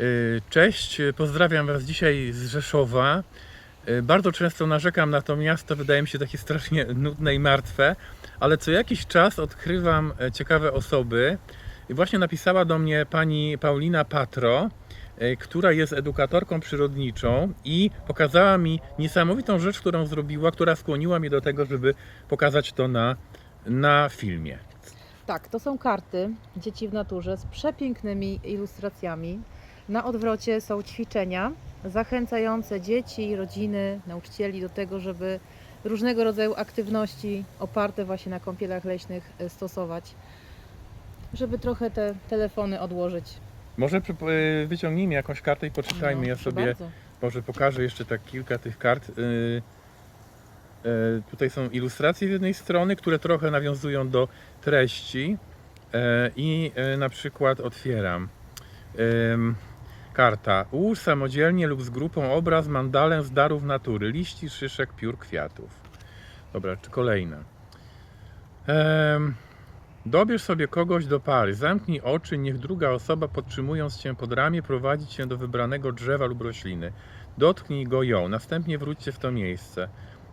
Y, Cześć, pozdrawiam Was dzisiaj z Rzeszowa. Y, Bardzo często narzekam na to miasto, wydaje mi się takie strasznie nudne i martwe, ale co jakiś czas odkrywam e, ciekawe osoby. I właśnie napisała do mnie pani Paulina Patro, e, która jest edukatorką przyrodniczą i pokazała mi niesamowitą rzecz, którą zrobiła, która skłoniła mnie do tego, żeby pokazać to na, na filmie. Tak, to są karty Dzieci w naturze z przepięknymi ilustracjami. Na odwrocie są ćwiczenia zachęcające dzieci, rodziny, nauczycieli do tego, żeby różnego rodzaju aktywności oparte właśnie na kąpielach leśnych e, stosować, żeby trochę te telefony odłożyć. Może y, wyciągnijmy jakąś kartę i poczytajmy. No, ja sobie bardzo. może pokażę jeszcze tak kilka tych kart. Y, y, Tutaj są ilustracje z jednej strony, które trochę nawiązują do treści. Y, I na przykład otwieram. Karta. Ułóż samodzielnie lub z grupą obraz, mandalę z darów natury, liści, szyszek, piór, kwiatów. Dobra, czy kolejna. Em, Dobierz sobie kogoś do pary, zamknij oczy, niech druga osoba podtrzymując cię pod ramię prowadzi cię do wybranego drzewa lub rośliny. Dotknij go ją, następnie wróćcie w to miejsce.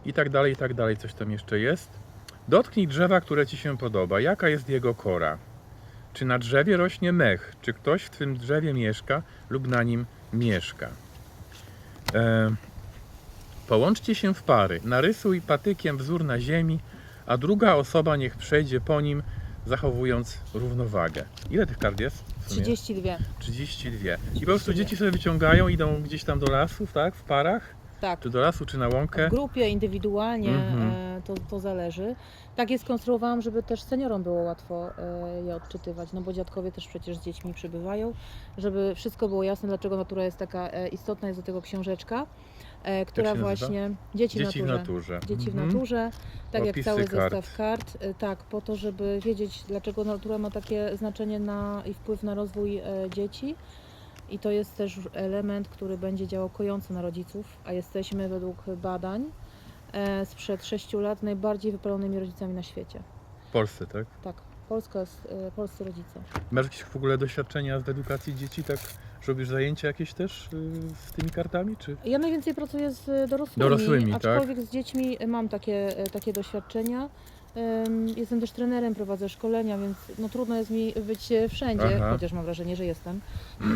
I tak dalej, i tak dalej, coś tam jeszcze jest. Dotknij drzewa, które ci się podoba. Jaka jest jego kora? Czy na drzewie rośnie mech? Czy ktoś w tym drzewie mieszka lub na nim mieszka? E, połączcie się w pary. Narysuj patykiem wzór na ziemi, a druga osoba niech przejdzie po nim, zachowując równowagę. Ile tych kart jest? w sumie? 32. 32. I po prostu dzieci sobie wyciągają, idą gdzieś tam do lasów, tak? W parach? Tak. Czy do lasu, czy na łąkę? W grupie, indywidualnie, Mhm. e, to, to zależy. Tak je skonstruowałam, żeby też seniorom było łatwo e, je odczytywać, no bo dziadkowie też przecież z dziećmi przybywają, żeby wszystko było jasne, dlaczego natura jest taka e, istotna, jest do tego książeczka, e, która nazywa? właśnie... Dzieci, Dzieci w naturze. Dzieci w Mhm. naturze, tak jak Opisy cały kart. zestaw kart, e, tak, po to, żeby wiedzieć, dlaczego natura ma takie znaczenie na, i wpływ na rozwój e, dzieci. I to jest też element, który będzie działał kojąco na rodziców, a jesteśmy według badań e, sprzed 6 lat najbardziej wypalonymi rodzicami na świecie. W Polsce, tak? Tak, Polska jest, e, polscy rodzice. Masz jakieś w ogóle doświadczenia z edukacji dzieci, tak? Robisz zajęcia jakieś też y, z tymi kartami, czy? Ja najwięcej pracuję z dorosłymi, Dorosłymi, tak? aczkolwiek z dziećmi mam takie, e, takie doświadczenia. Em, Jestem też trenerem, prowadzę szkolenia, więc no, trudno jest mi być e, wszędzie, Aha. chociaż mam wrażenie, że jestem.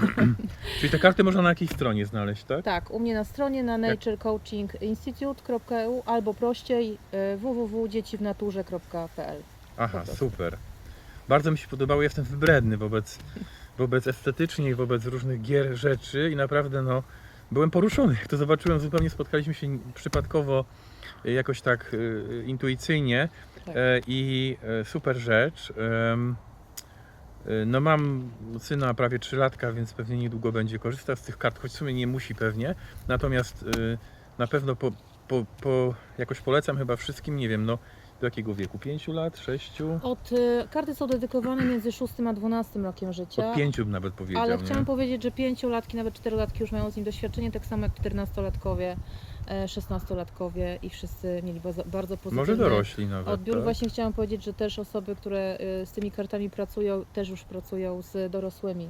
Czyli te karty można na jakiejś stronie znaleźć, tak? Tak, u mnie na stronie na naturecoachinginstitute.eu albo prościej e, www.dzieciwnaturze.pl. Aha, super. Bardzo mi się podobało, jestem wybredny wobec, wobec estetycznie i wobec różnych gier, rzeczy i naprawdę no, byłem poruszony. Jak to zobaczyłem, zupełnie spotkaliśmy się przypadkowo y, jakoś tak intuicyjnie Tak. e, i e, super rzecz. E, No mam syna prawie 3 latka, więc pewnie niedługo będzie korzystał z tych kart, choć w sumie nie musi pewnie. Natomiast na pewno po, po, po, jakoś polecam chyba wszystkim, nie wiem, no do jakiego wieku? 5 lat, 6? Od, e, karty są dedykowane między 6 a 12 rokiem życia. Od 5 bym nawet powiedział. Ale nie? chciałam powiedzieć, że pięciolatki, nawet czterolatki już mają z nim doświadczenie, tak samo jak czternastolatkowie, e, szesnastolatkowie i wszyscy mieli bardzo, bardzo pozytywny Może dorośli nawet. odbiór. tak? Właśnie chciałam powiedzieć, że też osoby, które e, z tymi kartami pracują, też już pracują z dorosłymi,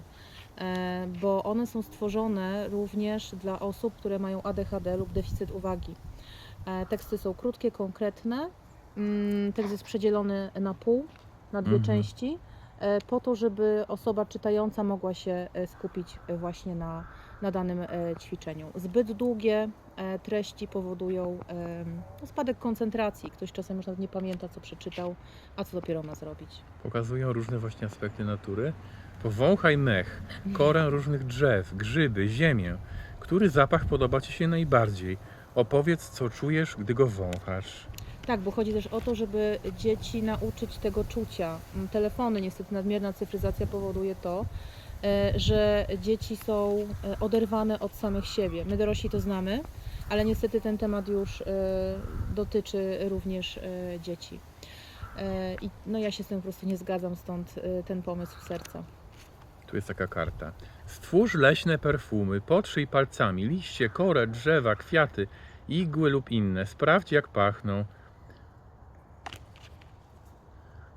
e, bo one są stworzone również dla osób, które mają ADHD lub deficyt uwagi. E, Teksty są krótkie, konkretne. Mm, Tekst jest przedzielony na pół, na dwie Mhm. części, e, po to, żeby osoba czytająca mogła się e, skupić e, właśnie na, na danym ćwiczeniu. Zbyt długie treści powodują no, spadek koncentracji. Ktoś czasem już nawet nie pamięta, co przeczytał, a co dopiero ma zrobić. Pokazują różne właśnie aspekty natury. Powąchaj mech, korę różnych drzew, grzyby, ziemię. Który zapach podoba Ci się najbardziej? Opowiedz, co czujesz, gdy go wąchasz. Tak, bo chodzi też o to, żeby dzieci nauczyć tego czucia. Mm, Telefony, niestety nadmierna cyfryzacja powoduje to, e, że dzieci są e, oderwane od samych siebie. My dorośli to znamy, ale niestety ten temat już e, dotyczy również dzieci. I no ja się z tym po prostu nie zgadzam, stąd ten pomysł serca. Tu jest taka karta. Stwórz leśne perfumy, potrzyj palcami liście, korę, drzewa, kwiaty, igły lub inne. Sprawdź, jak pachną.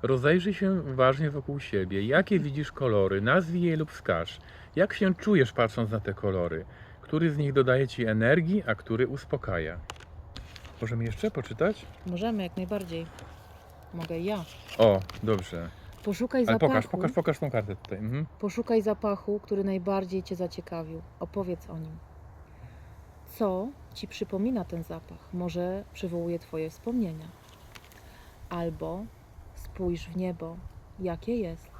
Rozejrzyj się uważnie wokół siebie. Jakie widzisz kolory? Nazwij je lub wskaż. Jak się czujesz patrząc na te kolory? Który z nich dodaje ci energii, a który uspokaja? Możemy jeszcze poczytać? Możemy jak najbardziej. Mogę ja. O, dobrze. Poszukaj Ale zapachu. pokaż, pokaż, pokaż tą kartę tutaj. Mhm. Poszukaj zapachu, który najbardziej Cię zaciekawił. Opowiedz o nim. Co Ci przypomina ten zapach? Może przywołuje Twoje wspomnienia. Albo spójrz w niebo. Jakie jest?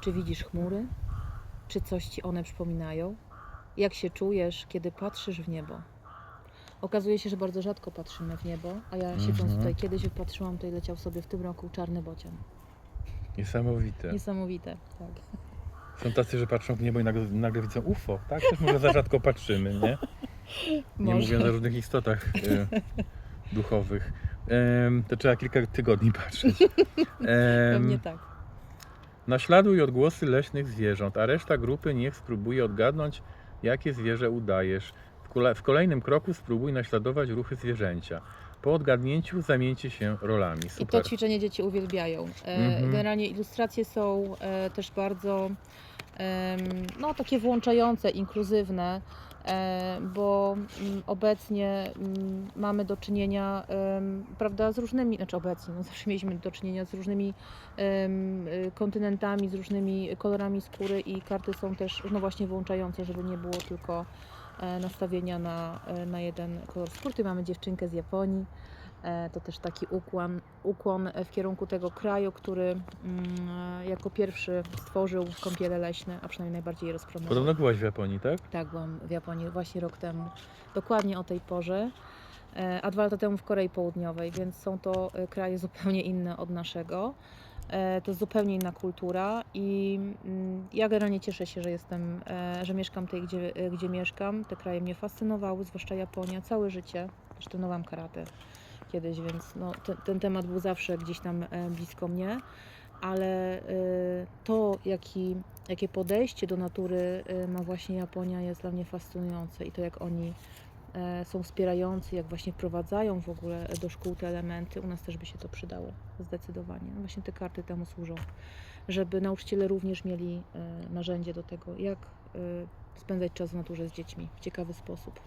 Czy widzisz chmury? Czy coś Ci one przypominają? Jak się czujesz, kiedy patrzysz w niebo? Okazuje się, że bardzo rzadko patrzymy w niebo, a ja siedząc Mhm. tutaj kiedyś patrzyłam, to leciał sobie w tym roku czarny bocian. Niesamowite. Niesamowite, tak. Są tacy, że patrzą w niebo i nagle, nagle widzą UFO, tak? Też może za rzadko patrzymy, nie? Nie Może. mówiąc o różnych istotach e, duchowych. To trzeba kilka tygodni patrzeć. Pewnie tak. naśladuj odgłosy leśnych zwierząt, a reszta grupy niech spróbuje odgadnąć, jakie zwierzę udajesz. W, kole- w kolejnym kroku spróbuj naśladować ruchy zwierzęcia. Po odgadnięciu zamieńcie się rolami. I to Super. ćwiczenie dzieci uwielbiają. E, Mhm. Generalnie ilustracje są e, też bardzo no, takie włączające, inkluzywne, bo mm, obecnie mm, mamy do czynienia prawda, z różnymi, znaczy obecnie, no zawsze mieliśmy do czynienia z różnymi y, kontynentami, z różnymi kolorami skóry i karty są też no właśnie włączające, żeby nie było tylko e, nastawienia na, e, na jeden kolor skóry. Tu mamy dziewczynkę z Japonii. E, To też taki ukłon, ukłon w kierunku tego kraju, który mm, jako pierwszy stworzył kąpiele leśne, a przynajmniej najbardziej je rozpromował. Podobno byłaś w Japonii, tak? Tak, byłam w Japonii właśnie rok temu, dokładnie o tej porze, e, a dwa lata temu w Korei Południowej, więc są to e, kraje zupełnie inne od naszego. E, To jest zupełnie inna kultura i mm, ja generalnie cieszę się, że jestem, e, że mieszkam tutaj, gdzie, e, gdzie mieszkam. Te kraje mnie fascynowały, zwłaszcza Japonia, całe życie. Też trenowałam karate kiedyś, więc no, ten, ten temat był zawsze gdzieś tam e, blisko mnie, ale e, to, jaki, jakie podejście do natury e, ma właśnie Japonia jest dla mnie fascynujące i to, jak oni są wspierający, jak właśnie wprowadzają w ogóle do szkół te elementy, u nas też by się to przydało, zdecydowanie. Właśnie te karty temu służą, żeby nauczyciele również mieli narzędzie do tego, jak spędzać czas w naturze z dziećmi w ciekawy sposób.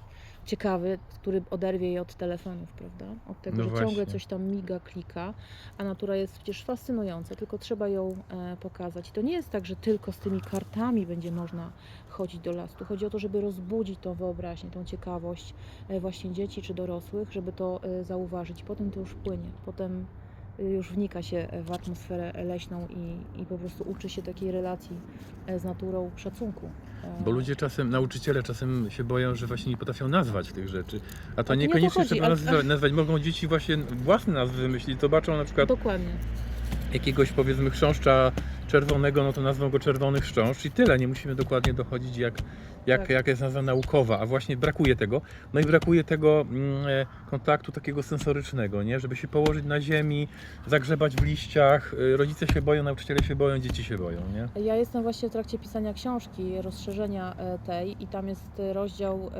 Ciekawy, który oderwie je od telefonów, prawda? Od tego, No że właśnie. ciągle coś tam miga, klika, a natura jest przecież fascynująca, tylko trzeba ją e, pokazać. I to nie jest tak, że tylko z tymi kartami będzie można chodzić do lasu. Tu chodzi o to, żeby rozbudzić tą wyobraźnię, tą ciekawość e, właśnie dzieci czy dorosłych, żeby to e, zauważyć. Potem to już płynie. Potem już wnika się w atmosferę leśną i, i po prostu uczy się takiej relacji e, z naturą, szacunku. Bo ludzie czasem, nauczyciele czasem się boją, że właśnie nie potrafią nazwać tych rzeczy. A to nie niekoniecznie chodzi, trzeba nazwać, nazwać. Mogą dzieci właśnie własne nazwy wymyślić. Zobaczą na przykład Dokładnie. jakiegoś powiedzmy chrząszcza czerwonego, no to nazwą go czerwony chrząszcz i tyle. Nie musimy dokładnie dochodzić jak, jak, Tak. jaka jest nazwa naukowa, a właśnie brakuje tego. No i brakuje tego mm, e, kontaktu takiego sensorycznego, nie? Żeby się położyć na ziemi, zagrzebać w liściach. E, Rodzice się boją, nauczyciele się boją, dzieci się boją, nie? Ja jestem właśnie w trakcie pisania książki, rozszerzenia e, tej i tam jest rozdział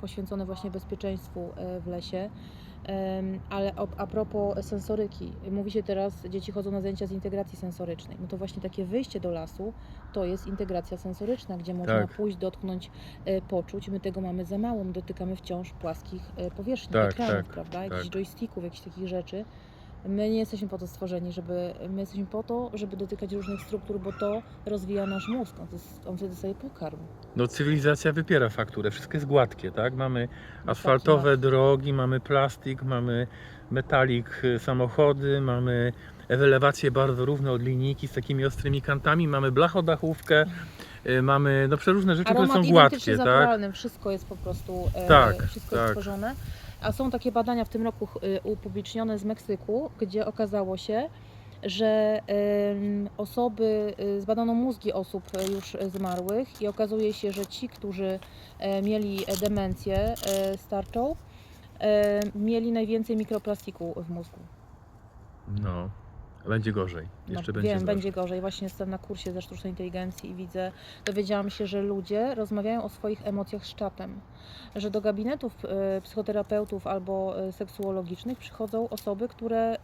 poświęcony właśnie bezpieczeństwu w lesie. Ale a propos sensoryki, mówi się teraz, dzieci chodzą na zajęcia z integracji sensorycznej. No to właśnie takie wyjście do lasu to jest integracja sensoryczna, gdzie można Tak. pójść, dotknąć, e, poczuć. My tego mamy za mało, my dotykamy wciąż płaskich e, powierzchni, Tak, ekranów, tak, prawda? Jakichś tak. joysticków, jakichś takich rzeczy. My nie jesteśmy po to stworzeni, żeby, my jesteśmy po to, żeby dotykać różnych struktur, bo to rozwija nasz mózg, on, jest, on wtedy sobie pokarm. No cywilizacja wypiera fakturę, wszystko jest gładkie, tak? Mamy asfaltowe łatwy. drogi, mamy plastik, mamy metalik, y, samochody, mamy elewacje bardzo równe od linijki z takimi ostrymi kantami, mamy blachodachówkę, y, mamy no przeróżne rzeczy, które Aromat są identycznie gładkie, tak? naturalnym, wszystko jest po prostu e, Tak, wszystko jest tak. stworzone. A są takie badania w tym roku e, upublicznione z Meksyku, gdzie okazało się, że osoby, e, zbadano mózgi osób e, już zmarłych i okazuje się, że ci, którzy e, mieli demencję e, starczą, e, mieli najwięcej mikroplastiku w mózgu. No, będzie gorzej, No, jeszcze będzie wiem, gorzej. będzie gorzej. Właśnie jestem na kursie ze sztucznej inteligencji i widzę, dowiedziałam się, że ludzie rozmawiają o swoich emocjach z czatem. Że do gabinetów e, psychoterapeutów albo e, seksuologicznych przychodzą osoby, które e,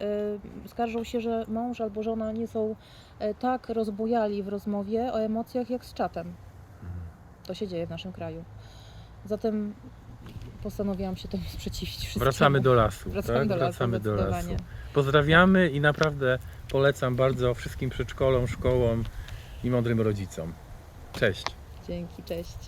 skarżą się, że mąż albo żona nie są e, tak rozbujali w rozmowie o emocjach jak z czatem. to się dzieje w naszym kraju. Zatem postanowiłam się temu sprzeciwić wszystkiemu. Wracamy do lasu. Wracamy tak? do lasu, Wracamy do lasu. Pozdrawiamy i naprawdę polecam bardzo wszystkim przedszkolom, szkołom i mądrym rodzicom. Cześć. Dzięki, cześć.